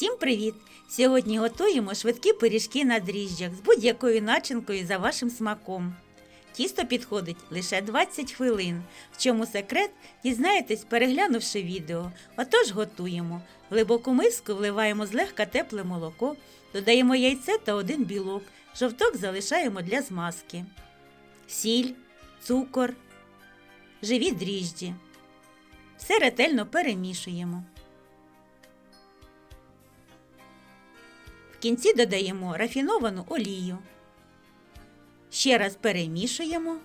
Всім привіт! Сьогодні готуємо швидкі пиріжки на дріжджах з будь-якою начинкою за вашим смаком. Тісто підходить лише 20 хвилин. В чому секрет, дізнаєтесь, переглянувши відео. Отож готуємо. В глибоку миску вливаємо злегка тепле молоко, додаємо яйце та один білок. Жовток залишаємо для змазки. Сіль, цукор, живі дріжджі. Все ретельно перемішуємо. Кінці додаємо рафіновану олію. Ще раз перемішуємо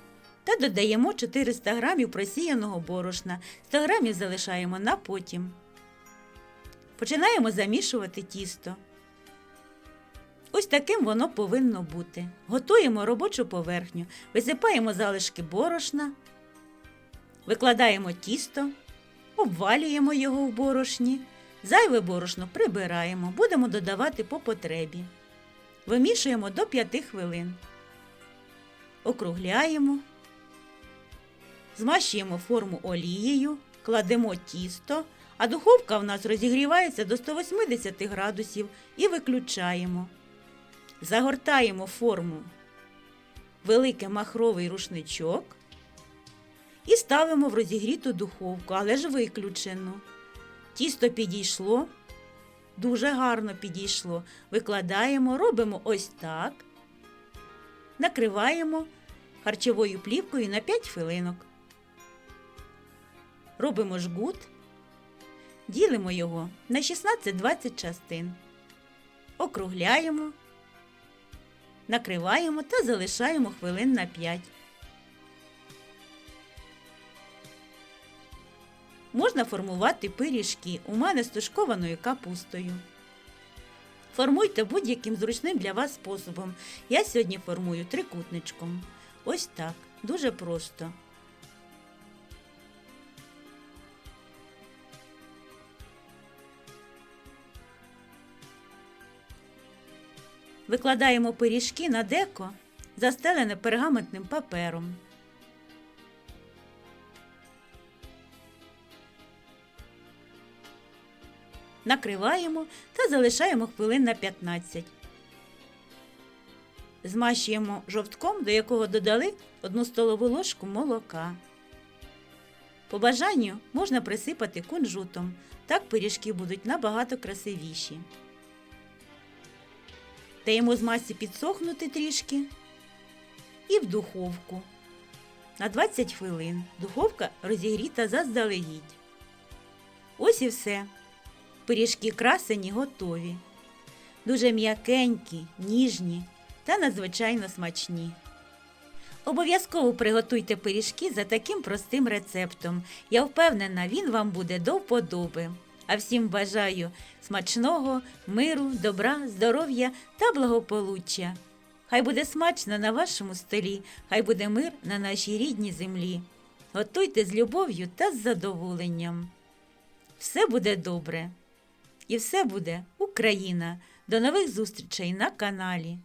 та додаємо 400 г просіяного борошна. 100 г залишаємо на потім. Починаємо замішувати тісто. Ось таким воно повинно бути. Готуємо робочу поверхню, висипаємо залишки борошна, викладаємо тісто, обвалюємо його в борошні. Зайве борошно прибираємо, будемо додавати по потребі. Вимішуємо до 5 хвилин. Округляємо, змащуємо форму олією, кладемо тісто, а духовка в нас розігрівається до 180 градусів і виключаємо. Загортаємо форму великий махровий рушничок і ставимо в розігріту духовку, але ж виключену. Тісто підійшло, дуже гарно підійшло. Викладаємо, робимо ось так. Накриваємо харчовою плівкою на 5 хвилинок. Робимо жгут, ділимо його на 16-20 частин. Округляємо, накриваємо та залишаємо хвилин на 5. Можна формувати пиріжки у мене з тушкованою капустою. Формуйте будь-яким зручним для вас способом. Я сьогодні формую трикутничком. Ось так, дуже просто. Викладаємо пиріжки на деко, застелене пергаментним папером. Накриваємо та залишаємо хвилин на 15. Змащуємо жовтком, до якого додали 1 столову ложку молока. По бажанню можна присипати кунжутом, так пиріжки будуть набагато красивіші. Даємо змасі підсохнути трішки і в духовку. На 20 хвилин духовка розігріта заздалегідь. Ось і все. Пиріжки красені готові. Дуже м'якенькі, ніжні та надзвичайно смачні. Обов'язково приготуйте пиріжки за таким простим рецептом. Я впевнена, він вам буде до вподоби. А всім бажаю смачного, миру, добра, здоров'я та благополуччя. Хай буде смачно на вашому столі, хай буде мир на нашій рідній землі. Готуйте з любов'ю та з задоволенням. Все буде добре. І все буде Україна. До нових зустрічей на каналі.